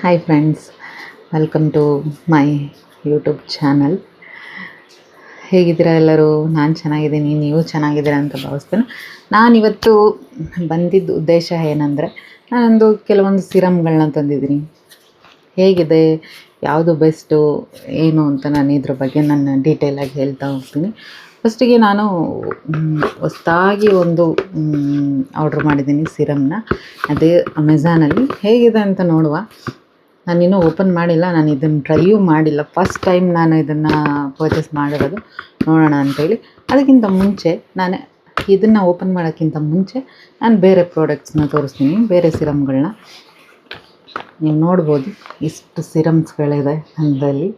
Hi friends welcome to my YouTube channel ಹೇಗಿದ್ದೀರಾ ಎಲ್ಲರೂ? ನಾನು ಚೆನ್ನಾಗಿದ್ದೀನಿ, ನೀವು ಚೆನ್ನಾಗಿದ್ದೀರಾ ಅಂತ ಭಾವಿಸ್ತೇನೆ. ನಾನಿವತ್ತು ಬಂದಿದ್ದ ಉದ್ದೇಶ ಏನಂದರೆ, ನಾನೊಂದು ಕೆಲವೊಂದು ಸಿರಮ್ಗಳನ್ನ ತಂದಿದ್ದೀನಿ. ಹೇಗಿದೆ, ಯಾವುದು ಬೆಸ್ಟು ಏನು ಅಂತ ನಾನು ಇದ್ರ ಬಗ್ಗೆ ನಾನು ಡೀಟೇಲಾಗಿ ಹೇಳ್ತಾ ಹೋಗ್ತೀನಿ. ಫಸ್ಟಿಗೆ ನಾನು ಹೊಸ್ದಾಗಿ ಒಂದು ಆರ್ಡ್ರ್ ಮಾಡಿದ್ದೀನಿ ಸಿರಮ್ನ. ಅದೇ ಅಮೆಝಾನಲ್ಲಿ ಹೇಗಿದೆ ಅಂತ ನೋಡುವ. ನಾನಿನ್ನೂ ಓಪನ್ ಮಾಡಿಲ್ಲ, ನಾನು ಇದನ್ನು ಟ್ರೈಯೂ ಮಾಡಿಲ್ಲ. ಫಸ್ಟ್ ಟೈಮ್ ನಾನು ಇದನ್ನು ಪರ್ಚೇಸ್ ಮಾಡಿರೋದು. ನೋಡೋಣ ಅಂತೇಳಿ. ಅದಕ್ಕಿಂತ ಮುಂಚೆ ನಾನು ಇದನ್ನು ಓಪನ್ ಮಾಡೋಕ್ಕಿಂತ ಮುಂಚೆ ನಾನು ಬೇರೆ ಪ್ರಾಡಕ್ಟ್ಸ್ನ ತೋರಿಸ್ತೀನಿ, ಬೇರೆ ಸಿರಮ್ಗಳನ್ನ ನೀವು ನೋಡ್ಬೋದು ಇಷ್ಟು ಸಿರಮ್ಸ್ಗಳಿದೆ ನನ್ನಲ್ಲಿ.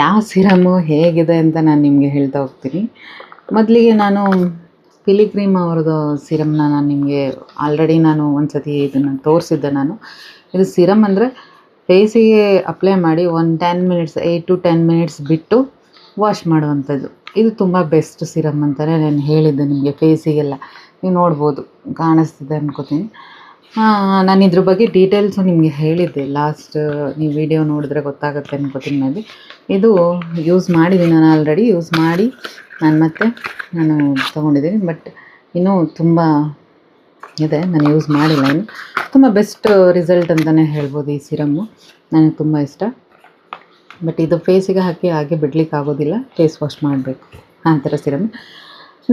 ಯಾವ ಸಿರಮು ಹೇಗಿದೆ ಅಂತ ನಾನು ನಿಮಗೆ ಹೇಳ್ತಾ ಹೋಗ್ತೀನಿ. ಮೊದಲಿಗೆ ನಾನು ಪಿಲಿಗ್ರೀಮ್ ಅವ್ರದ್ದು ಸಿರಮ್ನ ನಾನು ನಿಮಗೆ ಆಲ್ರೆಡಿ ನಾನು ಒಂದು ಸತಿ ಇದನ್ನು ತೋರಿಸಿದ್ದೆ ನಾನು. ಇದು ಸಿರಮ್ ಅಂದರೆ ಫೇಸಿಗೆ ಅಪ್ಲೈ ಮಾಡಿ ಒಂದು ten minutes eight to ten minutes ಬಿಟ್ಟು ವಾಶ್ ಮಾಡುವಂಥದ್ದು. ಇದು ತುಂಬ ಬೆಸ್ಟ್ ಸಿರಮ್ ಅಂತಲೇ ನಾನು ಹೇಳಿದ್ದೆ ನಿಮಗೆ ಫೇಸಿಗೆಲ್ಲ ನೀವು ನೋಡ್ಬೋದು, ಕಾಣಿಸ್ತಿದೆ ಅನ್ಕೋತೀನಿ. ನಾನು ಇದ್ರ ಬಗ್ಗೆ ಡೀಟೇಲ್ಸು ನಿಮಗೆ ಹೇಳಿದ್ದೆ. ಲಾಸ್ಟ್ ನೀವು ವಿಡಿಯೋ ನೋಡಿದ್ರೆ ಗೊತ್ತಾಗುತ್ತೆ ಅನ್ಕೋತೀನಿ ನಾನು ಇದು ಯೂಸ್ ಮಾಡಿದ್ದೀನಿ ನಾನು ಆಲ್ರೆಡಿ ಯೂಸ್ ಮಾಡಿ ನಾನು ಮತ್ತೆ ನಾನು ತೊಗೊಂಡಿದ್ದೀನಿ. ಬಟ್ ಇನ್ನೂ ತುಂಬ ಇದೆ. ನಾನು ಯೂಸ್ ಮಾಡಿಲ್ಲ ಇನ್ನು. ತುಂಬ ಬೆಸ್ಟ್ ರಿಸಲ್ಟ್ ಅಂತಲೇ ಹೇಳ್ಬೋದು ಈ ಸಿರಮ್ಮು ನನಗೆ ತುಂಬ ಇಷ್ಟ. ಬಟ್ ಇದು ಫೇಸಿಗೆ ಹಾಕಿ ಹಾಗೆ ಬಿಡ್ಲಿಕ್ಕೆ ಆಗೋದಿಲ್ಲ. ಫೇಸ್ ವಾಶ್ ಮಾಡಬೇಕು. ಆ ಥರ ಸಿರಮ್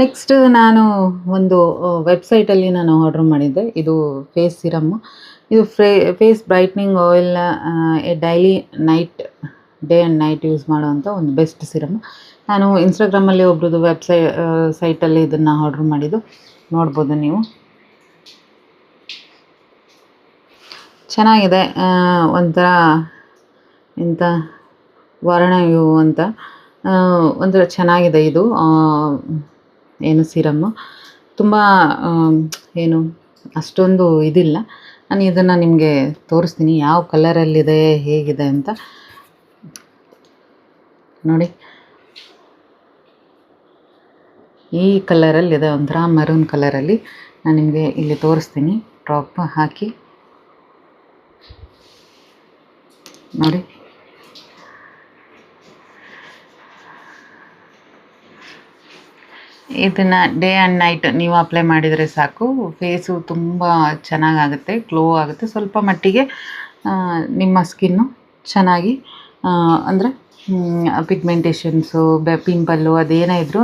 ನೆಕ್ಸ್ಟ್ ನಾನು ಒಂದು ವೆಬ್ಸೈಟಲ್ಲಿ ನಾನು ಆರ್ಡ್ರ್ ಮಾಡಿದ್ದೆ. ಇದು ಫೇಸ್ ಸಿರಮ್ಮು ಇದು ಫ್ರೇ face brightening ಆಯಿಲ್ನ daily night day and night use ಮಾಡುವಂಥ ಒಂದು ಬೆಸ್ಟ್ ಸಿರಮ್ ನಾನು ಇನ್ಸ್ಟಾಗ್ರಾಮಲ್ಲಿ ಒಬ್ರದ್ದು ವೆಬ್ಸೈ ಸೈಟಲ್ಲಿ ಇದನ್ನು ಆರ್ಡ್ರ್ ಮಾಡಿದ್ದು. ನೋಡ್ಬೋದು ನೀವು. ಚೆನ್ನಾಗಿದೆ ಒಂಥರ ಎಂಥ ವರ್ಣಯು ಅಂತ. ಒಂಥರ ಚೆನ್ನಾಗಿದೆ ಇದು ಏನು ಸಿರಮ್ಮು. ತುಂಬ ಏನು, ಅಷ್ಟೊಂದು ಇದಿಲ್ಲ. ನಾನು ಇದನ್ನು ನಿಮಗೆ ತೋರಿಸ್ತೀನಿ, ಯಾವ ಕಲರಲ್ಲಿದೆ, ಹೇಗಿದೆ ಅಂತ. ನೋಡಿ. ಈ ಕಲರಲ್ಲಿದೆ ಒಂಥರ ಮರೂನ್ ಕಲರಲ್ಲಿ. ನಾನು ನಿಮಗೆ ಇಲ್ಲಿ ತೋರಿಸ್ತೀನಿ, ಡ್ರಾಪ್ ಹಾಕಿ. ನೋಡಿ. ಇದನ್ನು ಡೇ ಆ್ಯಂಡ್ ನೈಟ್ ನೀವು ಅಪ್ಲೈ ಮಾಡಿದರೆ ಸಾಕು. ಫೇಸು ತುಂಬ ಚೆನ್ನಾಗಾಗುತ್ತೆ, ಗ್ಲೋ ಆಗುತ್ತೆ. ಸ್ವಲ್ಪ ಮಟ್ಟಿಗೆ ನಿಮ್ಮ ಸ್ಕಿನ್ನು ಚೆನ್ನಾಗಿ ಅಂದರೆ ಪಿಗ್ಮೆಂಟೇಷನ್ಸು, ಬೆ, ಪಿಂಪಲ್ಲು ಅದೇನೇ ಇದ್ರೂ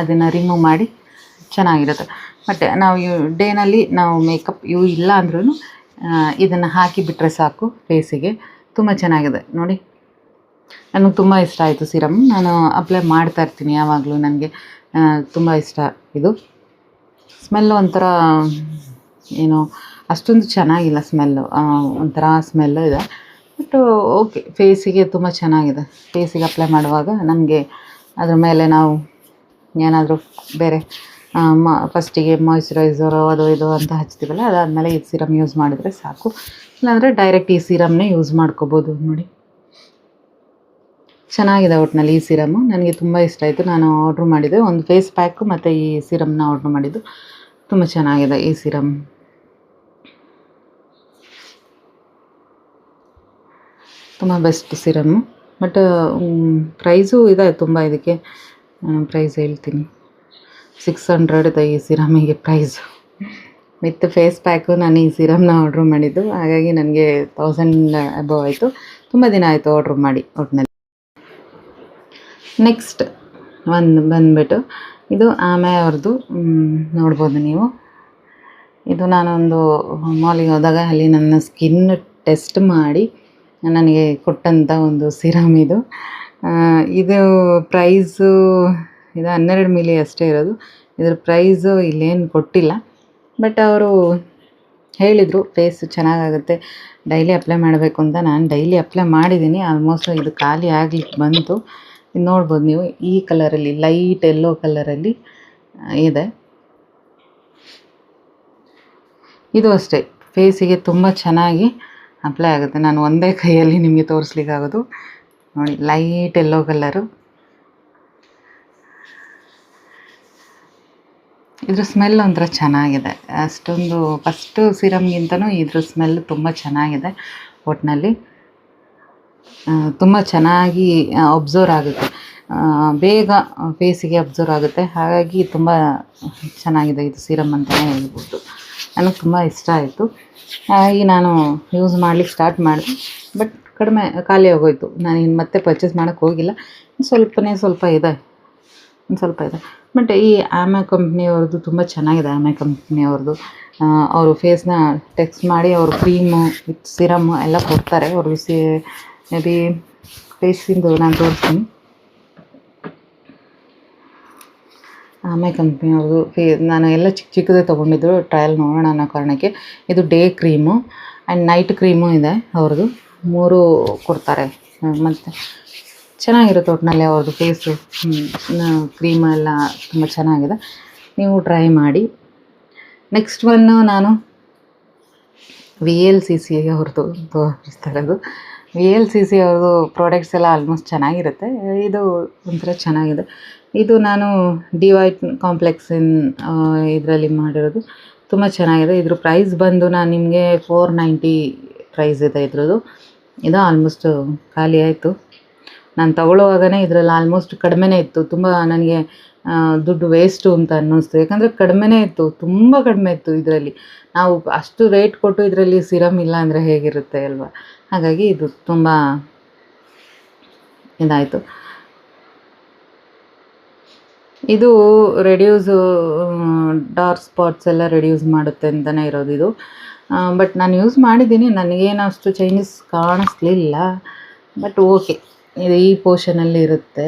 ಅದನ್ನು ರಿಮೂವ್ ಮಾಡಿ ಚೆನ್ನಾಗಿರುತ್ತೆ. ಬಟ್ ನಾವು ಯು, ಡೇನಲ್ಲಿ ನಾವು ಮೇಕಪ್ ಯೂ ಇಲ್ಲ ಅಂದ್ರೂ ಇದನ್ನು ಹಾಕಿ ಬಿಟ್ಟರೆ ಸಾಕು ಫೇಸಿಗೆ. ತುಂಬ ಚೆನ್ನಾಗಿದೆ. ನೋಡಿ. ನನಗೆ ತುಂಬ ಇಷ್ಟ ಆಯಿತು ಸಿರಮ್. ನಾನು ಅಪ್ಲೈ ಮಾಡ್ತಾ ಇರ್ತೀನಿ ಯಾವಾಗಲೂ ನನಗೆ ತುಂಬ ಇಷ್ಟ ಇದು. ಸ್ಮೆಲ್ ಒಂಥರ, ಏನು, ಅಷ್ಟೊಂದು ಚೆನ್ನಾಗಿಲ್ಲ ಸ್ಮೆಲ್ಲು ಒಂಥರ ಸ್ಮೆಲ್ಲು ಇದೆ. ಬಟ್ ಓಕೆ ಫೇಸಿಗೆ ತುಂಬ ಚೆನ್ನಾಗಿದೆ. ಫೇಸಿಗೆ ಅಪ್ಲೈ ಮಾಡುವಾಗ ನಮಗೆ ಅದ್ರ ಮೇಲೆ ನಾವು ಏನಾದರೂ ಬೇರೆ ಮ ಫಸ್ಟಿಗೆ ಮಾಯ್ಶ್ಚರೈಸರು ಅದು ಇದು ಅಂತ ಹಚ್ತೀವಲ್ಲ, ಅದಾದಮೇಲೆ ಇದು ಸಿರಮ್ ಯೂಸ್ ಮಾಡಿದರೆ ಸಾಕು. ಇಲ್ಲಾಂದರೆ ಡೈರೆಕ್ಟ್ ಈ ಸಿರಮ್ನೇ ಯೂಸ್ ಮಾಡ್ಕೋಬೋದು ನೋಡಿ. ಚೆನ್ನಾಗಿದೆ ಒಟ್ಟಿನಲ್ಲಿ ಈ ಸಿರಮ್ ನನಗೆ ತುಂಬ ಇಷ್ಟ ಆಯಿತು. ನಾನು ಆರ್ಡ್ರ್ ಮಾಡಿದ್ದೆ ಒಂದು ಫೇಸ್ ಪ್ಯಾಕು ಮತ್ತು ಈ ಸಿರಮ್ನ ಆರ್ಡ್ರ್ ಮಾಡಿದ್ದು. ತುಂಬ ಚೆನ್ನಾಗಿದೆ ಈ ಸೀರಮ್ ತುಂಬ ಬೆಸ್ಟ್ ಸಿರಮ್ಮು ಬಟ್ ಪ್ರೈಸು ಇದೆ ತುಂಬ ಇದಕ್ಕೆ. ಪ್ರೈಸ್ ಹೇಳ್ತೀನಿ. ಸಿಕ್ಸ್ ಹಂಡ್ರೆಡ್ ಇದೆ ಈ ಸಿರಮಿಗೆ ಪ್ರೈಸು ವಿತ್ ಫೇಸ್ ಪ್ಯಾಕು ನಾನು ಈ ಸಿರಮ್ನ ಆರ್ಡ್ರ್ ಮಾಡಿದ್ದು. ಹಾಗಾಗಿ ನನಗೆ ತೌಸಂಡ್ ಅಬವ್ ಆಯಿತು. ತುಂಬ ದಿನ ಆಯಿತು ಆರ್ಡ್ರ್ ಮಾಡಿ ಒಟ್ಟಿನಲ್ಲಿ ನೆಕ್ಸ್ಟ್ ಒಂದು ಬಂದುಬಿಟ್ಟು, ಇದು ಆಮೆ ಅವ್ರದ್ದು ನೋಡ್ಬೋದು ನೀವು. ಇದು ನಾನೊಂದು ಮಾಲಿಗೆ ಹೋದಾಗ ಅಲ್ಲಿ ನನ್ನ ಸ್ಕಿನ್ ಟೆಸ್ಟ್ ಮಾಡಿ ನನಗೆ ಕೊಟ್ಟಂಥ ಒಂದು ಸಿರಮ್ ಇದು. ಇದು ಪ್ರೈಸು ಇದು ಹನ್ನೆರಡು ಮಿಲಿ ಅಷ್ಟೇ ಇರೋದು. ಇದ್ರ ಪ್ರೈಸು ಇಲ್ಲೇನು ಕೊಟ್ಟಿಲ್ಲ. ಬಟ್ ಅವರು ಹೇಳಿದರು ಫೇಸ್ ಚೆನ್ನಾಗಾಗುತ್ತೆ ಡೈಲಿ ಅಪ್ಲೈ ಮಾಡಬೇಕು ಅಂತ ನಾನು ಡೈಲಿ ಅಪ್ಲೈ ಮಾಡಿದ್ದೀನಿ ಆಲ್ಮೋಸ್ಟ್ ಇದು ಖಾಲಿ ಆಗ್ಲಿಕ್ಕೆ ಬಂತು. ಇದು ನೋಡ್ಬೋದು ನೀವು, ಈ ಕಲರಲ್ಲಿ ಲೈಟ್ ಎಲ್ಲೋ ಕಲರಲ್ಲಿ ಇದೆ. ಇದು ಅಷ್ಟೇ ಫೇಸಿಗೆ ತುಂಬ ಚೆನ್ನಾಗಿ ಅಪ್ಲೈ ಆಗುತ್ತೆ. ನಾನು ಒಂದೇ ಕೈಯಲ್ಲಿ ನಿಮಗೆ ತೋರಿಸ್ಲಿಕ್ಕಾಗೋದು. ನೋಡಿ ಲೈಟ್ ಎಲ್ಲೋ ಕಲರು ಇದ್ರ ಸ್ಮೆಲ್ ಒಂಥರ ಚೆನ್ನಾಗಿದೆ. ಅಷ್ಟೊಂದು ಫಸ್ಟು ಸಿರಮ್ಗಿಂತನೂ ಇದ್ರ ಸ್ಮೆಲ್ ತುಂಬ ಚೆನ್ನಾಗಿದೆ ಒಟ್ಟಿನಲ್ಲಿ ತುಂಬ ಚೆನ್ನಾಗಿ ಅಬ್ಸರ್ವ್ ಆಗುತ್ತೆ. ಬೇಗ ಫೇಸಿಗೆ ಅಬ್ಸರ್ವ್ ಆಗುತ್ತೆ. ಹಾಗಾಗಿ ತುಂಬ ಚೆನ್ನಾಗಿದೆ ಇದು ಸಿರಮ್ ಅಂತಲೇ ಹೇಳ್ಬೋದು. ನನಗೆ ತುಂಬ ಇಷ್ಟ ಆಯಿತು. ಹಾಗಾಗಿ ನಾನು ಯೂಸ್ ಮಾಡ್ಲಿಕ್ಕೆ ಸ್ಟಾರ್ಟ್ ಮಾಡಿದೆ. ಬಟ್ ಕಡಿಮೆ, ಖಾಲಿ ಆಗೋಯ್ತು. ನಾನು ಇನ್ನು ಮತ್ತೆ ಪರ್ಚೇಸ್ ಮಾಡೋಕ್ಕೆ ಹೋಗಿಲ್ಲ. ಸ್ವಲ್ಪನೇ ಸ್ವಲ್ಪ ಇದೆ. ಒಂದು ಸ್ವಲ್ಪ ಇದೆ. ಬಟ್ ಈ ಆಮೆ ಕಂಪ್ನಿಯವ್ರದ್ದು ತುಂಬ ಚೆನ್ನಾಗಿದೆ ಆಮೆ ಕಂಪ್ನಿಯವ್ರದ್ದು ಅವರು ಫೇಸ್ನ ಟೆಕ್ಸ್ಟ್ ಮಾಡಿ ಅವರು ಕ್ರೀಮು ವಿತ್ ಸಿರಮ್ ಎಲ್ಲ ಕೊಡ್ತಾರೆ. ಅವರು ಸಿ ಮೇ ಬಿ ಫೇಸಿಂದು ನಾನು ತೋರಿಸ್ತೀನಿ. ಆಮೆ ಕಂಪ್ನಿಯವ್ರದ್ದು ಫೇ ನಾನು ಎಲ್ಲ ಚಿಕ್ಕ ಚಿಕ್ಕದೇ ತೊಗೊಂಡಿದ್ದು. ಟ್ರಯಲ್ ನೋಡೋಣ ಅನ್ನೋ ಕಾರಣಕ್ಕೆ. ಇದು day cream and night cream ಇದೆ ಅವ್ರದ್ದು. ಮೂರು ಕೊಡ್ತಾರೆ. ಮತ್ತು ಚೆನ್ನಾಗಿರುತ್ತೆ ಒಟ್ಟಿನಲ್ಲಿ ಅವ್ರದ್ದು ಫೇಸು ಕ್ರೀಮ್ ಎಲ್ಲ ತುಂಬ ಚೆನ್ನಾಗಿದೆ. ನೀವು ಟ್ರೈ ಮಾಡಿ. ನೆಕ್ಸ್ಟ್ ಒನ್ನು ನಾನು ವಿ ಎಲ್ ಸಿ ಸಿ ಅವ್ರದ್ದು ತೋರಿಸ್ತಾ ಇರೋದು ವಿ ಎಲ್ ಸಿ ಸಿ ಅವ್ರದ್ದು ಪ್ರಾಡಕ್ಟ್ಸ್ ಎಲ್ಲ ಆಲ್ಮೋಸ್ಟ್ ಚೆನ್ನಾಗಿರುತ್ತೆ. ಇದು ಒಂಥರ ಚೆನ್ನಾಗಿದೆ. ಇದು ನಾನು ಡಿ ವೈ ಕಾಂಪ್ಲೆಕ್ಸಿನ್ ಇದರಲ್ಲಿ ಮಾಡಿರೋದು. ತುಂಬ ಚೆನ್ನಾಗಿದೆ. ಇದ್ರ ಪ್ರೈಸ್ ಬಂದು ನಾನು ನಿಮಗೆ ಫೋರ್ ನೈಂಟಿ ಪ್ರೈಸ್ ಇದೆ ಇದ್ರದ್ದು. ಇದು ಆಲ್ಮೋಸ್ಟ್ ಖಾಲಿ ಆಯಿತು. ನಾನು ತಗೊಳ್ಳುವಾಗನೇ ಇದರಲ್ಲಿ ಆಲ್ಮೋಸ್ಟ್ ಕಡಿಮೆನೇ ಇತ್ತು. ತುಂಬ ನನಗೆ ದುಡ್ಡು ವೇಸ್ಟು ಅಂತ ಅನ್ನಿಸ್ತು. ಯಾಕಂದರೆ ಕಡಿಮೆನೇ ಇತ್ತು, ತುಂಬ ಕಡಿಮೆ ಇತ್ತು ಇದರಲ್ಲಿ. ನಾವು ಅಷ್ಟು ರೇಟ್ ಕೊಟ್ಟು ಇದರಲ್ಲಿ ಸಿರಮ್ ಇಲ್ಲ ಅಂದರೆ ಹೇಗಿರುತ್ತೆ ಅಲ್ವಾ? ಹಾಗಾಗಿ ಇದು ತುಂಬ ಇದಾಯಿತು. ಇದು ರೆಡ್ಯೂಸು ಡಾರ್ಕ್ ಸ್ಪಾಟ್ಸ್ ಎಲ್ಲ ರೆಡ್ಯೂಸ್ ಮಾಡುತ್ತೆ ಅಂತಲೇ ಇರೋದು ಇದು. ಬಟ್ ನಾನು ಯೂಸ್ ಮಾಡಿದ್ದೀನಿ. ನನಗೇನು ಅಷ್ಟು ಚೇಂಜಸ್ ಕಾಣಿಸ್ಲಿಲ್ಲ. ಬಟ್ ಓಕೆ ಇದು ಈ ಪೋರ್ಷನಲ್ಲಿ ಇರುತ್ತೆ.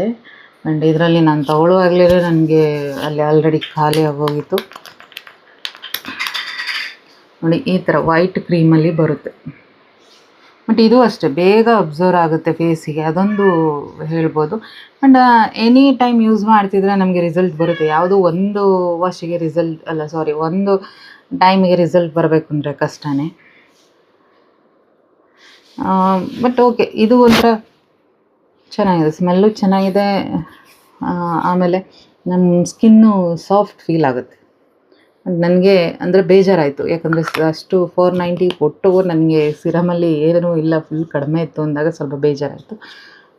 ಆ್ಯಂಡ್ ಇದರಲ್ಲಿ ನಾನು ತಗೊಳ್ಳುವಾಗಲೇ ನನಗೆ ಅಲ್ಲಿ ಆಲ್ರೆಡಿ ಖಾಲಿ ಆಗೋಗಿತ್ತು. ನೋಡಿ, ಈ ಥರ ವೈಟ್ ಕ್ರೀಮಲ್ಲಿ ಬರುತ್ತೆ. ಬಟ್ ಇದು ಅಷ್ಟೇ, ಬೇಗ ಅಬ್ಸರ್ವ್ ಆಗುತ್ತೆ ಫೇಸಿಗೆ ಅದೊಂದು ಹೇಳ್ಬೋದು. ಆ್ಯಂಡ್ ಎನಿ ಟೈಮ್ ಯೂಸ್ ಮಾಡ್ತಿದ್ರೆ ನಮಗೆ ರಿಸಲ್ಟ್ ಬರುತ್ತೆ. ಯಾವುದು ಒಂದು ವಾಶಿಗೆ ರಿಸಲ್ಟ್ ಅಲ್ಲ ಸಾರಿ ಒಂದು ಟೈಮಿಗೆ ರಿಸಲ್ಟ್ ಬರಬೇಕು ಅಂದರೆ ಕಷ್ಟನೇ. ಬಟ್ ಓಕೆ ಇದು ಒಂಥರ ಚೆನ್ನಾಗಿದೆ ಸ್ಮೆಲ್ಲು ಚೆನ್ನಾಗಿದೆ. ಆಮೇಲೆ ನಮ್ಮ ಸ್ಕಿನ್ನು ಸಾಫ್ಟ್ ಫೀಲ್ ಆಗುತ್ತೆ. ನನಗೆ ಅಂದರೆ ಬೇಜಾರಾಯಿತು. ಯಾಕಂದರೆ ಅಷ್ಟು ಫೋರ್ ನೈಂಟಿ ಕೊಟ್ಟು ನನಗೆ ಸಿರಮಲ್ಲಿ ಏನೂ ಇಲ್ಲ ಫುಲ್ ಕಡಿಮೆ ಇತ್ತು ಅಂದಾಗ ಸ್ವಲ್ಪ ಬೇಜಾರಾಯಿತು.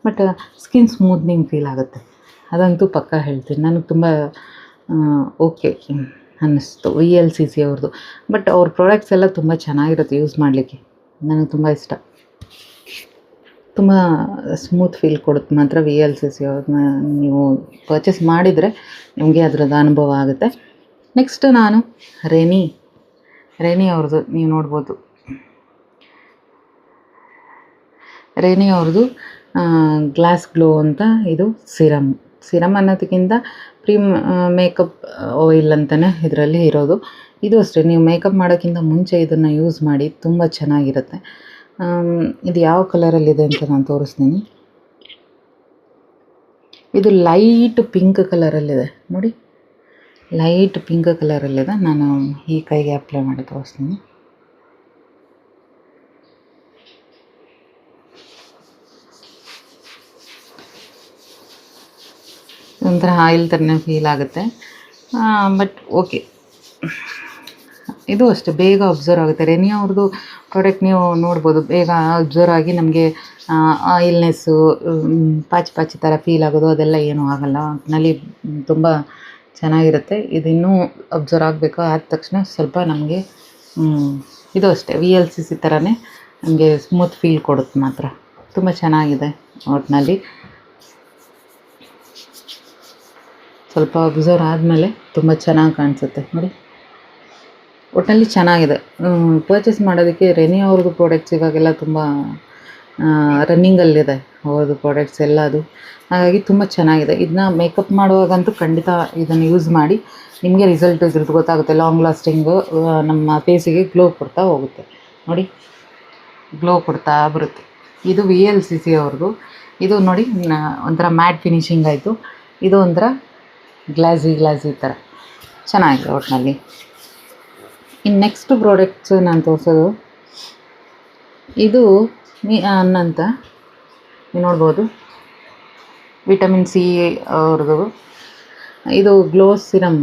ಬಟ್ ಸ್ಕಿನ್ ಸ್ಮೂತ್ನಿಂಗ್ ಫೀಲ್ ಆಗುತ್ತೆ. ಅದಂತೂ ಪಕ್ಕ ಹೇಳ್ತೀನಿ. ನನಗೆ ತುಂಬ ಓಕೆ ಅನ್ನಿಸ್ತು. ವಿ ಎಲ್ ಸಿ ಸಿ ಅವ್ರದ್ದು ಬಟ್ ಅವ್ರ ಪ್ರಾಡಕ್ಟ್ಸ್ ಎಲ್ಲ ತುಂಬ ಚೆನ್ನಾಗಿರುತ್ತೆ ಯೂಸ್ ಮಾಡಲಿಕ್ಕೆ. ನನಗೆ ತುಂಬ ಇಷ್ಟ. ತುಂಬ ಸ್ಮೂತ್ ಫೀಲ್ ಕೊಡುತ್ತೆ. ಮಾತ್ರ ವಿ ಎಲ್ ಸಿ ಸಿ ಅವ್ರನ್ನ ನೀವು ಪರ್ಚೇಸ್ ಮಾಡಿದರೆ ನಿಮಗೆ ಅದರದ್ದು ಅನುಭವ ಆಗುತ್ತೆ. ನೆಕ್ಸ್ಟ್ ನಾನು ರೆನಿ ರೆನಿ ಅವ್ರದ್ದು ನೀವು ನೋಡ್ಬೋದು. ರೆನಿ ಅವ್ರದ್ದು ಗ್ಲಾಸ್ ಗ್ಲೋ ಅಂತ ಇದು ಸಿರಮ್ ಸಿರಮ್ ಅನ್ನೋದಕ್ಕಿಂತ ಪ್ರೀ ಮೇಕಪ್ ಆಯಿಲ್ ಅಂತಲೇ ಇದರಲ್ಲಿ ಇರೋದು. ಇದು ಅಷ್ಟೇ. ನೀವು ಮೇಕಪ್ ಮಾಡೋಕ್ಕಿಂತ ಮುಂಚೆ ಇದನ್ನು ಯೂಸ್ ಮಾಡಿ ತುಂಬ ಚೆನ್ನಾಗಿರುತ್ತೆ. ಇದು ಯಾವ ಕಲರಲ್ಲಿದೆ ಅಂತ ನಾನು ತೋರಿಸ್ತೀನಿ. ಇದು ಲೈಟ್ ಪಿಂಕ್ ಕಲರಲ್ಲಿದೆ. ನೋಡಿ, ಲೈಟ್ ಪಿಂಕ್ ಕಲರಲ್ಲಿದೆ. ನಾನು ಈ ಕೈಗೆ ಅಪ್ಲೈ ಮಾಡಿ ತೋರಿಸ್ತೀನಿ. ಒಂಥರ ಆಯಿಲ್ ಥರನೇ ಫೀಲ್ ಆಗುತ್ತೆ. ಬಟ್ ಓಕೆ ಇದು ಅಷ್ಟೇ, ಬೇಗ ಅಬ್ಸರ್ವ್ ಆಗುತ್ತೆ. ರೆನಿ ಅವ್ರದ್ದು ಪ್ರಾಡಕ್ಟ್ ನೀವು ನೋಡ್ಬೋದು, ಬೇಗ ಅಬ್ಸರ್ವ್ ಆಗಿ ನಮಗೆ ಆಯಿಲ್ನೆಸ್ಸು ಪಾಚಿ ಪಾಚಿ ಥರ ಫೀಲ್ ಆಗೋದು, ಅದೆಲ್ಲ ಏನೂ ಆಗಲ್ಲ. ನಲ್ಲಿ ತುಂಬ ಚೆನ್ನಾಗಿರುತ್ತೆ. ಇದು ಇನ್ನೂ ಅಬ್ಸರ್ವ್ ಆಗಬೇಕು. ಆದ ತಕ್ಷಣ ಸ್ವಲ್ಪ ನಮಗೆ ಇದು ಅಷ್ಟೇ. ವಿ ಎಲ್ ಸಿ ಸಿ ಥರನೇ ನಮಗೆ ಸ್ಮೂತ್ ಫೀಲ್ ಕೊಡುತ್ತೆ ಮಾತ್ರ. ತುಂಬ ಚೆನ್ನಾಗಿದೆ ಒಟ್ಟಿನಲ್ಲಿ ಸ್ವಲ್ಪ ಅಬ್ಸರ್ವ್ ಆದಮೇಲೆ ತುಂಬ ಚೆನ್ನಾಗಿ ಕಾಣಿಸುತ್ತೆ. ನೋಡಿ. ಒಟ್ಟಿನಲ್ಲಿ ಚೆನ್ನಾಗಿದೆ. ಪರ್ಚೇಸ್ ಮಾಡೋದಕ್ಕೆ ರೆನಿ ಅವ್ರದ್ದು ಪ್ರಾಡಕ್ಟ್ಸ್ ಇವಾಗೆಲ್ಲ ತುಂಬ ರನ್ನಿಂಗಲ್ಲಿದೆ ಅವ್ರದ್ದು ಪ್ರಾಡಕ್ಟ್ಸ್ ಎಲ್ಲ ಅದು. ಹಾಗಾಗಿ ತುಂಬ ಚೆನ್ನಾಗಿದೆ. ಇದನ್ನ ಮೇಕಪ್ ಮಾಡುವಾಗಂತೂ ಖಂಡಿತ ಇದನ್ನು ಯೂಸ್ ಮಾಡಿ ನಿಮಗೆ ರಿಸಲ್ಟ್ ಇದ್ರದ್ದು ಗೊತ್ತಾಗುತ್ತೆ. ಲಾಂಗ್ ಲಾಸ್ಟಿಂಗು ನಮ್ಮ ಫೇಸಿಗೆ ಗ್ಲೋ ಕೊಡ್ತಾ ಹೋಗುತ್ತೆ. ನೋಡಿ ಗ್ಲೋ ಕೊಡ್ತಾ ಬರುತ್ತೆ. ಇದು ವಿ ಎಲ್ ಸಿ ಸಿ ಅವ್ರದ್ದು. ಇದು ನೋಡಿ ಒಂಥರ ಮ್ಯಾಟ್ ಫಿನಿಶಿಂಗ್ ಆಯಿತು. ಇದು ಒಂಥರ ಗ್ಲಾಸಿ ಗ್ಲಾಸಿ ಥರ ಚೆನ್ನಾಗಿದೆ ಒಟ್ಟಿನಲ್ಲಿ ಇನ್ನು ನೆಕ್ಸ್ಟ್ ಪ್ರಾಡಕ್ಟ್ಸ್ ನಾನು ತೋರಿಸೋದು. ಇದು ಮಿ ಅನ್ನಂತ ನೀವು ನೋಡ್ಬೋದು. ವಿಟಮಿನ್ ಸಿ ಅವ್ರದ್ದು. ಇದು ಗ್ಲೋ ಸಿರಮ್.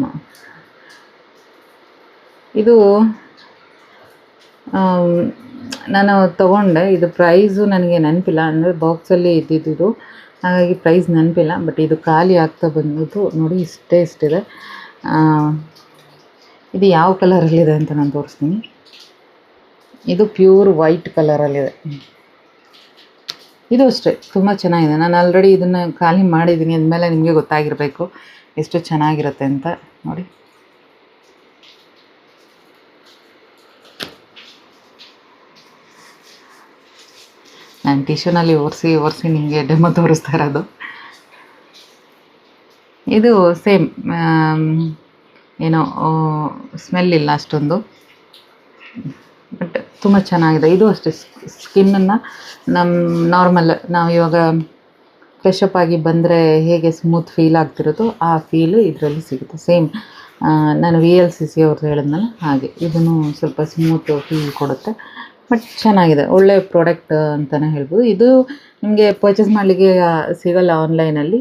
ಇದು ನಾನು ತೊಗೊಂಡೆ. ಇದು ಪ್ರೈಸು ನನಗೆ ನೆನಪಿಲ್ಲ. ಅಂದರೆ ಬಾಕ್ಸಲ್ಲಿ ಇದ್ದಿದ್ದು. ಹಾಗಾಗಿ ಪ್ರೈಸ್ ನೆನಪಿಲ್ಲ. ಬಟ್ ಇದು ಖಾಲಿ ಆಗ್ತಾ ಬಂದಿದ್ದು. ನೋಡಿ ಇಷ್ಟೇ ಇಷ್ಟಿದೆ. ಇದು ಯಾವ ಕಲರಲ್ಲಿದೆ ಅಂತ ನಾನು ತೋರಿಸ್ತೀನಿ. ಇದು ಪ್ಯೂರ್ ವೈಟ್ ಕಲರಲ್ಲಿದೆ. ಇದು ಅಷ್ಟೇ, ತುಂಬ ಚೆನ್ನಾಗಿದೆ. ನಾನು ಆಲ್ರೆಡಿ ಇದನ್ನು ಖಾಲಿ ಮಾಡಿದ್ದೀನಿ, ಅಂದಮೇಲೆ ನಿಮಗೆ ಗೊತ್ತಾಗಿರಬೇಕು ಎಷ್ಟು ಚೆನ್ನಾಗಿರುತ್ತೆ ಅಂತ. ನೋಡಿ. ನಾನು ಟಿಶ್ಯೂನಲ್ಲಿ ಒರೆಸಿ ಒರೆಸಿ ನಿಮಗೆ ಡೆಮೋ ತೋರಿಸ್ತಾ ಇರೋದು. ಇದು ಸೇಮ್ ಏನೋ ಸ್ಮೆಲ್ ಇಲ್ಲ ಅಷ್ಟೊಂದು. ಬಟ್ ತುಂಬ ಚೆನ್ನಾಗಿದೆ. ಇದು ಅಷ್ಟೇ ಸ್ಕಿನ್ನನ್ನು ನಮ್ಮ ನಾರ್ಮಲ್ ನಾವು ಇವಾಗ ಫ್ರೆಶಪ್ ಆಗಿ ಬಂದರೆ ಹೇಗೆ ಸ್ಮೂತ್ ಫೀಲ್ ಆಗ್ತಿರೋದೋ ಆ ಫೀಲು ಇದರಲ್ಲಿ ಸಿಗುತ್ತೆ. ಸೇಮ್ ನಾನು ವಿ ಎಲ್ ಸಿ ಸಿ ಅವ್ರದ್ದು ಹೇಳಿದ್ನಲ್ಲ, ಹಾಗೆ. ಇದನ್ನು ಸ್ವಲ್ಪ ಸ್ಮೂತ್ ಫೀಲ್ ಕೊಡುತ್ತೆ. ಬಟ್ ಚೆನ್ನಾಗಿದೆ. ಒಳ್ಳೆ ಪ್ರಾಡಕ್ಟ್ ಅಂತಲೇ ಹೇಳ್ಬೋದು. ಇದು ನಿಮಗೆ ಪರ್ಚೇಸ್ ಮಾಡಲಿಕ್ಕೆ ಸಿಗಲ್ಲ ಆನ್ಲೈನಲ್ಲಿ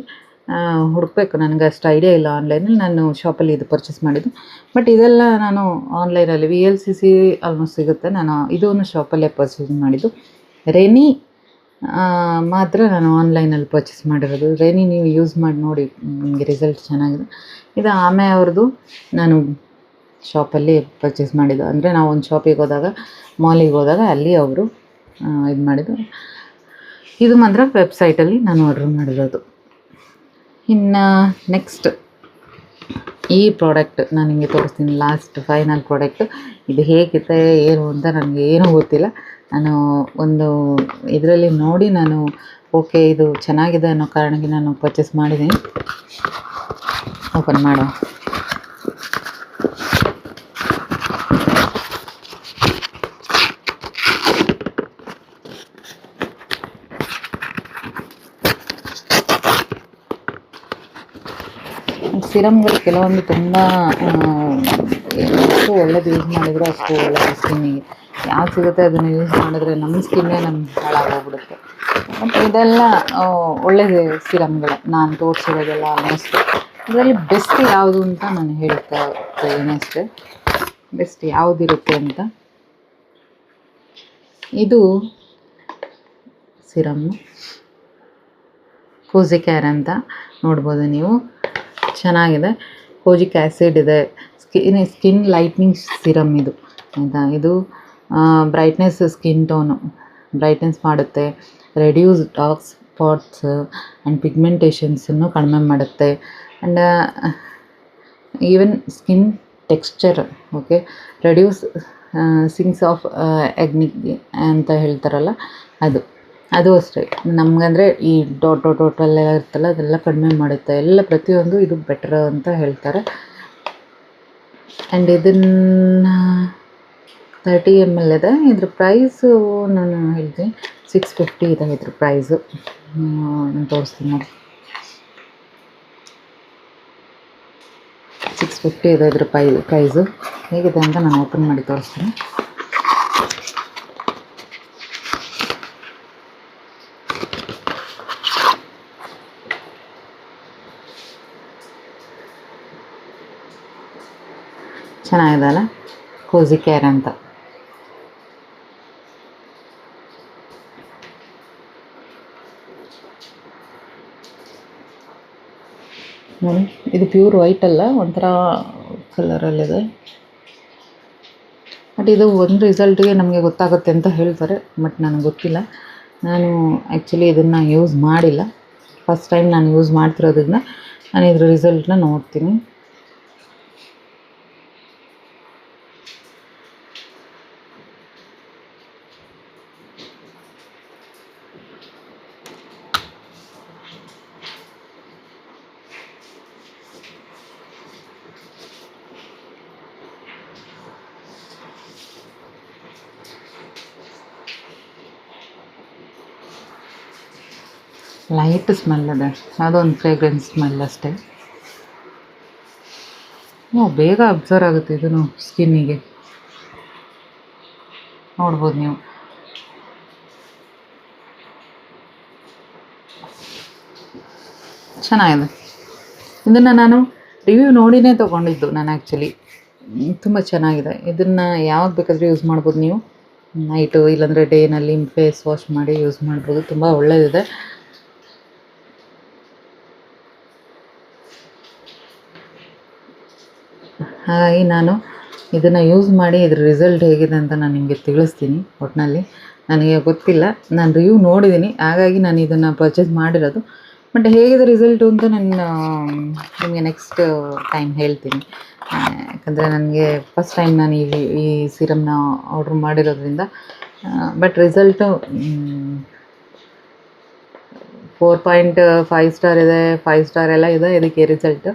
ಹುಡುಕ್ಬೇಕು. ನನಗೆ ಅಷ್ಟು ಐಡಿಯಾ ಇಲ್ಲ ಆನ್ಲೈನಲ್ಲಿ ನಾನು ಶಾಪಲ್ಲಿ ಇದು ಪರ್ಚೇಸ್ ಮಾಡಿದ್ದು. ಬಟ್ ಇದೆಲ್ಲ ನಾನು ಆನ್ಲೈನಲ್ಲಿ V L C C almost ಸಿಗುತ್ತೆ. ನಾನು ಇದನ್ನು ಶಾಪಲ್ಲೇ ಪರ್ಚೇಸ್ ಮಾಡಿದ್ದು. ರೆನಿ ಮಾತ್ರ ನಾನು ಆನ್ಲೈನಲ್ಲಿ ಪರ್ಚೇಸ್ ಮಾಡಿರೋದು. ರೆನಿ ನೀವು ಯೂಸ್ ಮಾಡಿ ನೋಡಿ, ನಿಮಗೆ ರಿಸಲ್ಟ್ ಚೆನ್ನಾಗಿದೆ. ಇದು ಆಮೆ ಅವ್ರದ್ದು. ನಾನು ಶಾಪಲ್ಲಿ ಪರ್ಚೇಸ್ ಮಾಡಿದ್ದು. ಅಂದರೆ ನಾವು ಒಂದು ಶಾಪಿಗೆ ಹೋದಾಗ ಮಾಲಿಗೆ ಹೋದಾಗ ಅಲ್ಲಿ ಅವರು ಇದು ಮಾಡಿದ್ದು. ಇದು ಮಾತ್ರ ವೆಬ್ಸೈಟಲ್ಲಿ ನಾನು ಆರ್ಡ್ರ್ ಮಾಡಿರೋದು. ಇನ್ನು ನೆಕ್ಸ್ಟ್ ಈ ಪ್ರಾಡಕ್ಟ್ ನಾನು ನಿಮಗೆ ತೋರಿಸ್ತೀನಿ ಲಾಸ್ಟ್ ಫೈನಲ್ ಪ್ರಾಡಕ್ಟ್ ಇದು ಹೇಗಿದೆ, ಏನು ಅಂತ ನನಗೆ ಏನೂ ಗೊತ್ತಿಲ್ಲ. ನಾನು ಒಂದು ಇದರಲ್ಲಿ ನೋಡಿ ನಾನು ಓಕೆ ಇದು ಚೆನ್ನಾಗಿದೆ ಅನ್ನೋ ಕಾರಣಕ್ಕೆ ನಾನು ಪರ್ಚೇಸ್ ಮಾಡಿದ್ದೀನಿ. ಓಪನ್ ಮಾಡೋ ಸಿರಮ್ಗಳು ಕೆಲವೊಂದು ತುಂಬ ಎಷ್ಟು ಒಳ್ಳೇದು ಯೂಸ್ ಮಾಡಿದ್ರು, ಅಷ್ಟು ಒಳ್ಳೆಯದು ಸ್ಕಿನ್ನಿಗೆ ಯಾವ್ದು ಸಿಗುತ್ತೆ ಅದನ್ನು ಯೂಸ್ ಮಾಡಿದ್ರೆ ನಮ್ಮ ಸ್ಕಿನ್ನೇ ನಮ್ಗೆ ಹಾಳಾಗೋಗ್ಬಿಡುತ್ತೆ. ಮತ್ತು ಇದೆಲ್ಲ ಒಳ್ಳೆಯದೇ ಒಳ್ಳೆ ಸಿರಮ್ಗಳು ನಾನು ತೋರಿಸಿರೋದೆಲ್ಲ ಆಲ್ಮೋಸ್ಟ್ ಇದರಲ್ಲಿ ಬೆಸ್ಟ್ ಯಾವುದು ಅಂತ ನಾನು ಹೇಳ್ತಾ ಇದ್ದೇನೆ ಅಷ್ಟೇ. ಬೆಸ್ಟ್ ಯಾವುದಿರುತ್ತೆ ಅಂತ. ಇದು ಸಿರಮ್ಮು ಕೋಸಿಕ್ಯಾರ್ ಅಂತ ನೋಡ್ಬೋದು ನೀವು. ಚೆನ್ನಾಗಿದೆ. ಕೋಜಿಕ್ ಆ್ಯಸಿಡ್ ಇದೆ. ಸ್ಕಿನ್ ಸ್ಕಿನ್ ಲೈಟ್ನಿಂಗ್ ಸಿರಮ್ ಇದು. ಆಯಿತಾ? ಇದು ಬ್ರೈಟ್ನೆಸ್ ಸ್ಕಿನ್ ಟೋನು. ಬ್ರೈಟ್ನೆಸ್ ಮಾಡುತ್ತೆ. ರೆಡ್ಯೂಸ್ ಡಾರ್ಕ್ ಸ್ಪಾಟ್ಸ್ ಆ್ಯಂಡ್ ಪಿಗ್ಮೆಂಟೇಷನ್ಸನ್ನು ಕಡಿಮೆ ಮಾಡುತ್ತೆ. And even skin texture, okay? Reduce signs of ಎಗ್ನಿಕ್ ಅಂತ ಹೇಳ್ತಾರಲ್ಲ ಅದು. ಅದು ಅಷ್ಟೇ. ನಮಗಂದರೆ ಈ ಡಾಟ್ ಡಾಟ್ ಡಾಟ್ ಎಲ್ಲ ಇರ್ತಲ್ಲ, ಅದೆಲ್ಲ ಕಡಿಮೆ ಮಾಡುತ್ತೆ. ಎಲ್ಲ ಪ್ರತಿಯೊಂದು ಇದು ಬೆಟರ್ ಅಂತ ಹೇಳ್ತಾರೆ. ಆ್ಯಂಡ್ ಇದನ್ನು ತರ್ಟಿ ಎಂ ಎಲ್ ಇದೆ. ಇದ್ರ ಪ್ರೈಸು ನಾನು ಹೇಳ್ತೀನಿ. ಸಿಕ್ಸ್ ಫಿಫ್ಟಿ ಇದೆ ಇದ್ರ ಪ್ರೈಸು ನಾನು ತೋರಿಸ್ತೀನಿ ನೋಡಿ. ಸಿಕ್ಸ್ ಫಿಫ್ಟಿ ಇದೆ ಇದ್ರ ಪ್ರೈ ಪ್ರೈಸು ಹೇಗಿದೆ ಅಂತ ನಾನು ಓಪನ್ ಮಾಡಿ ತೋರಿಸ್ತೀನಿ. ಚೆನ್ನಾಗಿದೆ ಅಲ್ಲ ಕೋಸಿ ಕೇರ್ ಅಂತ. ನೋಡಿ, ಇದು ಪ್ಯೂರ್ ವೈಟ್ ಅಲ್ಲ, ಒಂಥರ ಕಲರಲ್ಲಿದೆ ಬಟ್ ಇದು ಒಂದು ರಿಸಲ್ಟಿಗೆ ನಮಗೆ ಗೊತ್ತಾಗುತ್ತೆ ಅಂತ ಹೇಳ್ತಾರೆ ಬಟ್ ನನಗೆ ಗೊತ್ತಿಲ್ಲ. ನಾನು ಆ್ಯಕ್ಚುಲಿ ಇದನ್ನು ಯೂಸ್ ಮಾಡಿಲ್ಲ. ಫಸ್ಟ್ ಟೈಮ್ ನಾನು ಯೂಸ್ ಮಾಡ್ತಿರೋದನ್ನ, ನಾನು ಇದ್ರ ರಿಸಲ್ಟ್ನ ನೋಡ್ತೀನಿ. ಲೈಟ್ ಸ್ಮೆಲ್ ಇದೆ. ಅದೊಂದು ಫ್ರೇಗ್ರೆನ್ಸ್ ಸ್ಮೆಲ್ ಅಷ್ಟೇ. ಓ, ಬೇಗ ಅಬ್ಸರ್ವ್ ಆಗುತ್ತೆ ಇದನ್ನು ಸ್ಕಿನ್ನಿಗೆ ನೋಡ್ಬೋದು ನೀವು. ಚೆನ್ನಾಗಿದೆ. ಇದನ್ನು ನಾನು ರಿವ್ಯೂ ನೋಡಿನೇ ತೊಗೊಂಡಿದ್ದು ನಾನು ಆ್ಯಕ್ಚುಲಿ ತುಂಬ ಚೆನ್ನಾಗಿದೆ. ಇದನ್ನು ಯಾವಾಗ ಬೇಕಾದರೂ ಯೂಸ್ ಮಾಡ್ಬೋದು ನೀವು. ನೈಟು ಇಲ್ಲಾಂದರೆ ಡೇನಲ್ಲಿ ಫೇಸ್ ವಾಶ್ ಮಾಡಿ ಯೂಸ್ ಮಾಡ್ಬೋದು. ತುಂಬ ಒಳ್ಳೆಯದಿದೆ ಹಾಗಾಗಿ ನಾನು ಇದನ್ನು ಯೂಸ್ ಮಾಡಿ ಇದ್ರ ರಿಸಲ್ಟ್ ಹೇಗಿದೆ ಅಂತ ನಾನು ನಿಮಗೆ ತಿಳಿಸ್ತೀನಿ ಒಟ್ಟಿನಲ್ಲಿ ನನಗೆ ಗೊತ್ತಿಲ್ಲ. ನಾನು ರಿವ್ಯೂ ನೋಡಿದ್ದೀನಿ ಹಾಗಾಗಿ ನಾನು ಇದನ್ನು ಪರ್ಚೇಸ್ ಮಾಡಿರೋದು. ಬಟ್ ಹೇಗಿದೆ ರಿಸಲ್ಟು ಅಂತ ನಾನು ನಿಮಗೆ ನೆಕ್ಸ್ಟ್ ಟೈಮ್ ಹೇಳ್ತೀನಿ. ಯಾಕಂದರೆ ನನಗೆ ಫಸ್ಟ್ ಟೈಮ್ ನಾನು ಈ ಈ ಸೀರಮ್ನ ಆರ್ಡ್ರ್ ಮಾಡಿರೋದ್ರಿಂದ but result four point five star ಇದೆ ಫೈವ್ ಸ್ಟಾರ್ ಎಲ್ಲ ಇದೆ, ಇದಕ್ಕೆ ರಿಸಲ್ಟ್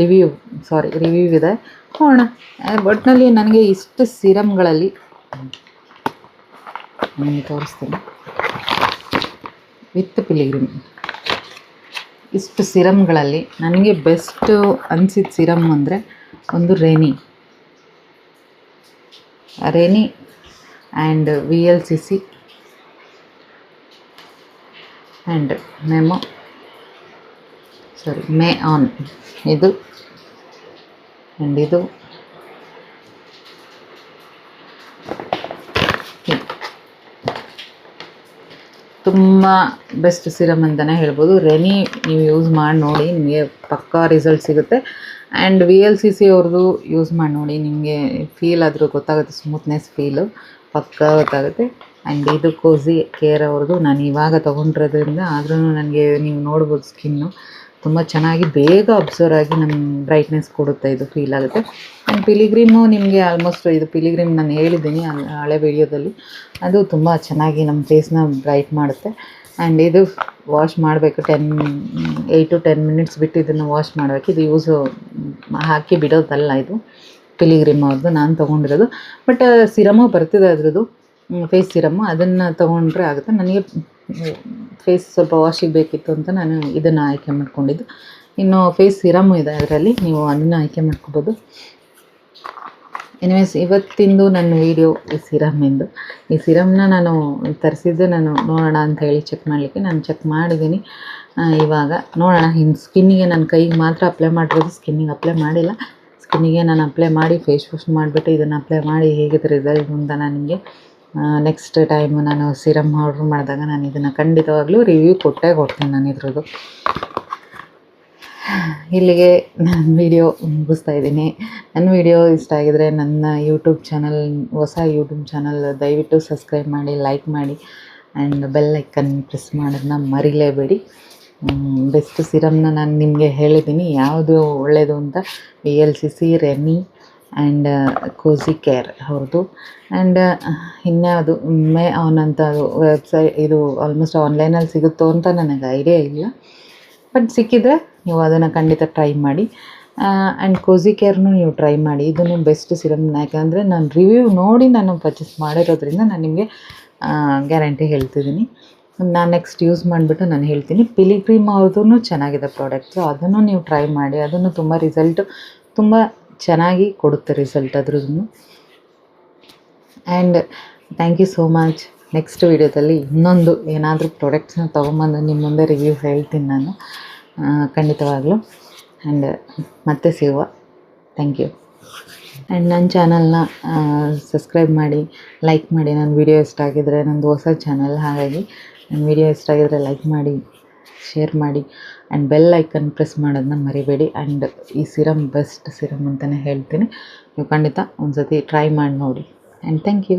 ರಿವ್ಯೂ ಸಾರಿ ರಿವ್ಯೂ ಇದೆ. ನೋಡೋಣ. ಒಟ್ಟಿನಲ್ಲಿ ನನಗೆ ಇಷ್ಟು ಸಿರಮ್ಗಳಲ್ಲಿ ನಿಮಗೆ ತೋರಿಸ್ತೀನಿ. ವಿತ್ ಪಿಲಿಗ್ರಿಮ್ ಇಷ್ಟು ಸಿರಮ್ಗಳಲ್ಲಿ ನನಗೆ ಬೆಸ್ಟು ಅನಿಸಿದ ಸಿರಮ್ ಅಂದರೆ ಒಂದು Renee Renee and V L C C and memo sorry, ಮೇ ಆನ್. ಇದು ಆ್ಯಂಡ್ ಇದು. ತುಂಬ ಬೆಸ್ಟ್ ಸಿರಮ್ ಅಂತಲೇ ಹೇಳ್ಬೋದು. ರೆನಿ, ನೀವು ಯೂಸ್ ಮಾಡಿ ನೋಡಿ, ನಿಮಗೆ ಪಕ್ಕಾ ರಿಸಲ್ಟ್ ಸಿಗುತ್ತೆ. And V L C C ಅವ್ರದ್ದು ಯೂಸ್ ಮಾಡಿ ನೋಡಿ, ನಿಮಗೆ ಫೀಲ್ ಆದರೂ ಗೊತ್ತಾಗುತ್ತೆ ಸ್ಮೂತ್ನೆಸ್ ಫೀಲು ಪಕ್ಕಾ ಗೊತ್ತಾಗುತ್ತೆ. ಆ್ಯಂಡ್ ಇದು ಕೋಸಿ ಕೇರ್ ಅವ್ರದ್ದು ನಾನು ಇವಾಗ ತೊಗೊಂಡಿರೋದ್ರಿಂದ ಆದ್ರೂ ನನಗೆ ನೀವು ನೋಡ್ಬೋದು ಸ್ಕಿನ್ನು ತುಂಬ ಚೆನ್ನಾಗಿ ಬೇಗ ಅಬ್ಸರ್ವ್ ಆಗಿ ನಮ್ಮ ಬ್ರೈಟ್ನೆಸ್ ಕೊಡುತ್ತೆ, ಇದು ಫೀಲ್ ಆಗುತ್ತೆ. ಆ್ಯಂಡ್ ಪಿಲಿಗ್ರಿಮು ನಿಮಗೆ ಆಲ್ಮೋಸ್ಟ್ ಇದು ಪಿಲಿಗ್ರೀಮ್ ನಾನು ಹೇಳಿದ್ದೀನಿ ಹಳೆ ವಿಡಿಯೋದಲ್ಲಿ ಅದು ತುಂಬ ಚೆನ್ನಾಗಿ ನಮ್ಮ ಫೇಸ್ನ ಬ್ರೈಟ್ ಮಾಡುತ್ತೆ. ಆ್ಯಂಡ್ ಇದು ವಾಶ್ ಮಾಡಬೇಕು ten eight to ten minutes ಬಿಟ್ಟು ಇದನ್ನು ವಾಶ್ ಮಾಡಬೇಕು. ಇದು ಯೂಸು ಹಾಕಿ ಬಿಡೋದಲ್ಲ ಇದು ಪಿಲಿಗ್ರಿಮ್ ಅವ್ರದ್ದು ನಾನು ತೊಗೊಂಡಿರೋದು. ಬಟ್ ಸಿರಮು ಬರ್ತಿದೆ ಅದ್ರದ್ದು ಫೇಸ್ ಸಿರಮ್ಮು ಅದನ್ನು ತೊಗೊಂಡ್ರೆ ಆಗುತ್ತೆ. ನನಗೆ ಫೇಸ್ ಸ್ವಲ್ಪ ವಾಶಿಗೆ ಬೇಕಿತ್ತು ಅಂತ ನಾನು ಇದನ್ನು ಆಯ್ಕೆ ಮಾಡಿಕೊಂಡಿದ್ದು. ಇನ್ನು ಫೇಸ್ ಸಿರಮು ಇದೆ ಅದರಲ್ಲಿ, ನೀವು ಅದನ್ನು ಆಯ್ಕೆ ಮಾಡ್ಕೋಬೋದು. ಎನಿವೇಸ್ ಇವತ್ತಿಂದು ನನ್ನ ವೀಡಿಯೋ ಈ ಸಿರಮ್ಮಿಂದು ಈ ಸಿರಮ್ನ ನಾನು ತರಿಸಿದ್ದು ನಾನು ನೋಡೋಣ ಅಂತ ಹೇಳಿ ಚೆಕ್ ಮಾಡಲಿಕ್ಕೆ. ನಾನು ಚೆಕ್ ಮಾಡಿದ್ದೀನಿ. ಇವಾಗ ನೋಡೋಣ. ಹಿಂಗೆ ಸ್ಕಿನ್ನಿಗೆ ನನ್ನ ಕೈಗೆ ಮಾತ್ರ ಅಪ್ಲೈ ಮಾಡಿರೋದು ಸ್ಕಿನ್ನಿಗೆ ಅಪ್ಲೈ ಮಾಡಿಲ್ಲ. ಸ್ಕಿನ್ನಿಗೆ ನಾನು ಅಪ್ಲೈ ಮಾಡಿ ಫೇಸ್ ವಾಶ್ ಮಾಡಿಬಿಟ್ಟು ಇದನ್ನು ಅಪ್ಲೈ ಮಾಡಿ ಹೇಗಿದೆ ರಿಸಲ್ಟ್ ಅಂತ ನಾನು ನೆಕ್ಸ್ಟ್ ಟೈಮ್ ನಾನು ಸಿರಮ್ ಆರ್ಡ್ರ್ ಮಾಡಿದಾಗ ನಾನು ಇದನ್ನು ಖಂಡಿತವಾಗ್ಲೂ ರಿವ್ಯೂ ಕೊಟ್ಟೇ ಕೊಡ್ತೀನಿ ನಾನು ಇದ್ರದ್ದು. ಇಲ್ಲಿಗೆ ನಾನು ವೀಡಿಯೋ ಮುಗಿಸ್ತಾ ಇದ್ದೀನಿ. ನನ್ನ ವಿಡಿಯೋ ಇಷ್ಟ ಆಗಿದರೆ ನನ್ನ ಯೂಟ್ಯೂಬ್ ಚಾನಲ್ ಹೊಸ ಯೂಟ್ಯೂಬ್ ಚಾನಲ್ ದಯವಿಟ್ಟು ಸಬ್ಸ್ಕ್ರೈಬ್ ಮಾಡಿ ಲೈಕ್ ಮಾಡಿ ಆ್ಯಂಡ್ ಬೆಲ್ ಐಕನ್ ಪ್ರೆಸ್ ಮಾಡೋದನ್ನ ಮರಿಲೇಬೇಡಿ. ಬೆಸ್ಟ್ ಸಿರಮ್ನ ನಾನು ನಿಮಗೆ ಹೇಳಿದ್ದೀನಿ. ಯಾವುದು ಒಳ್ಳೆಯದು ಅಂತ V L C C Renee and Kozicare ಅವ್ರದ್ದು. ಆ್ಯಂಡ್ ಇನ್ಯಾವುದು ಮೇ ಆನ್ ಅದು ವೆಬ್ಸೈಟ್ ಇದು ಆಲ್ಮೋಸ್ಟ್ ಆನ್ಲೈನಲ್ಲಿ ಸಿಗುತ್ತೋ ಅಂತ ನನಗೆ ಐಡಿಯಾ ಇಲ್ಲ. ಬಟ್ ಸಿಕ್ಕಿದ್ರೆ ನೀವು ಅದನ್ನು ಖಂಡಿತ ಟ್ರೈ ಮಾಡಿ. ಆ್ಯಂಡ್ ಕೋಸಿ ಕೇರ್ನು ನೀವು ಟ್ರೈ ಮಾಡಿ. ಇದನ್ನು ಬೆಸ್ಟ್ ಸಿರಮ್ ಯಾಕಂದರೆ ನಾನು ರಿವ್ಯೂ ನೋಡಿ ನಾನು ಪರ್ಚೇಸ್ ಮಾಡಿರೋದ್ರಿಂದ ನಾನು ನಿಮಗೆ ಗ್ಯಾರಂಟಿ ಹೇಳ್ತಿದ್ದೀನಿ. ನಾನು ನೆಕ್ಸ್ಟ್ ಯೂಸ್ ಮಾಡಿಬಿಟ್ಟು ನಾನು ಹೇಳ್ತೀನಿ. ಪಿಲಿಗ್ರಿಮ್ ಅವ್ರದ್ದು ಚೆನ್ನಾಗಿದೆ ಪ್ರಾಡಕ್ಟ್ಸು ಅದನ್ನು ನೀವು ಟ್ರೈ ಮಾಡಿ. ಅದನ್ನು ತುಂಬ ರಿಸಲ್ಟು ತುಂಬ ಚೆನ್ನಾಗಿ ಕೊಡುತ್ತೆ ರಿಸಲ್ಟ್ ಅದ್ರದ್ದು and thank you so much next ವೀಡಿಯೋದಲ್ಲಿ ಇನ್ನೊಂದು ಏನಾದರೂ ಪ್ರಾಡಕ್ಟ್ಸ್ನ ತೊಗೊಂಬಂದು ನಿಮ್ಮ ಮುಂದೆ ರಿವ್ಯೂ ಹೇಳ್ತೀನಿ ನಾನು. ಖಂಡಿತವಾಗಲೂ. ಆ್ಯಂಡ್ ಮತ್ತೆ ಸಿಗುವ. ಥ್ಯಾಂಕ್ ಯು ಆ್ಯಂಡ್ ನನ್ನ ಚಾನಲ್ನ ಸಬ್ಸ್ಕ್ರೈಬ್ ಮಾಡಿ ಲೈಕ್ ಮಾಡಿ. ನನ್ನ ವಿಡಿಯೋ ಇಷ್ಟ ಆಗಿದರೆ ನಂದು ಹೊಸ ಚಾನಲ್ ಹಾಗಾಗಿ. ನನ್ನ ವಿಡಿಯೋ ಇಷ್ಟ ಆಗಿದರೆ ಲೈಕ್ ಮಾಡಿ. ಶೇರ್ ಮಾಡಿ ಆ್ಯಂಡ್ ಬೆಲ್ ಐಕನ್ ಪ್ರೆಸ್ ಮಾಡೋದನ್ನ ಮರಿಬೇಡಿ ಆ್ಯಂಡ್ ಈ ಸಿರಮ್ ಬೆಸ್ಟ್ ಸಿರಮ್ ಅಂತಲೇ ಹೇಳ್ತೀನಿ. ನೀವು ಖಂಡಿತ ಒಂದು ಸತಿ ಟ್ರೈ ಮಾಡಿ ನೋಡಿ. And thank you